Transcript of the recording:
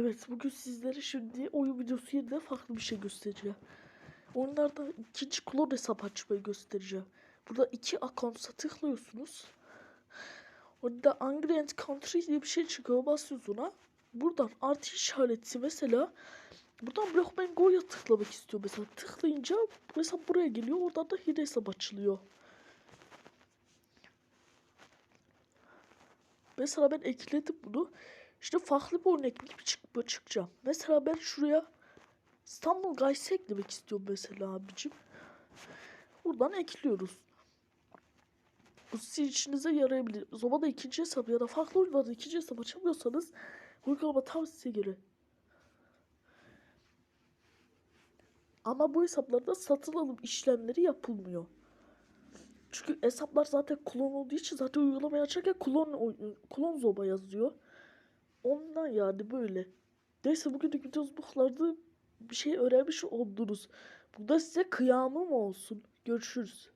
Evet bugün sizlere şimdi oyun videosu yerine farklı bir şey göstereceğim. Oyunlarda ikinci klon hesap açmayı göstereceğim. Burada iki account'a tıklıyorsunuz. Orada Angry and Country diye bir şey çıkıyor basıyorsunuz ona. Buradan artı işareti mesela buradan Blockman Go'ya tıklamak istiyor mesela. Tıklayınca bu hesap buraya geliyor. Oradan da yeni hesap açılıyor. Mesela ben ekledim bunu. İşte farklı bir örnek gibi çık çıkacağım. Mesela ben şuraya İstanbul Guys'ı eklemek istiyorum mesela abicim. Buradan ekliyoruz. Bu sizin işinize yarayabilir. O zaman da ikinci hesap ya da farklı oyunlarda ikinci hesap açamıyorsanız uygulama tam size göre. Ama bu hesaplarda satın alım işlemleri yapılmıyor. Çünkü hesaplar zaten klon olduğu için zaten uygulamayı açarken klon, klon zoba yazıyor. Ondan yani böyle. Neyse bugünkü videomuz bu kadardı. Bir şey öğrenmiş oldunuz. Bu da size kıyamım olsun. Görüşürüz.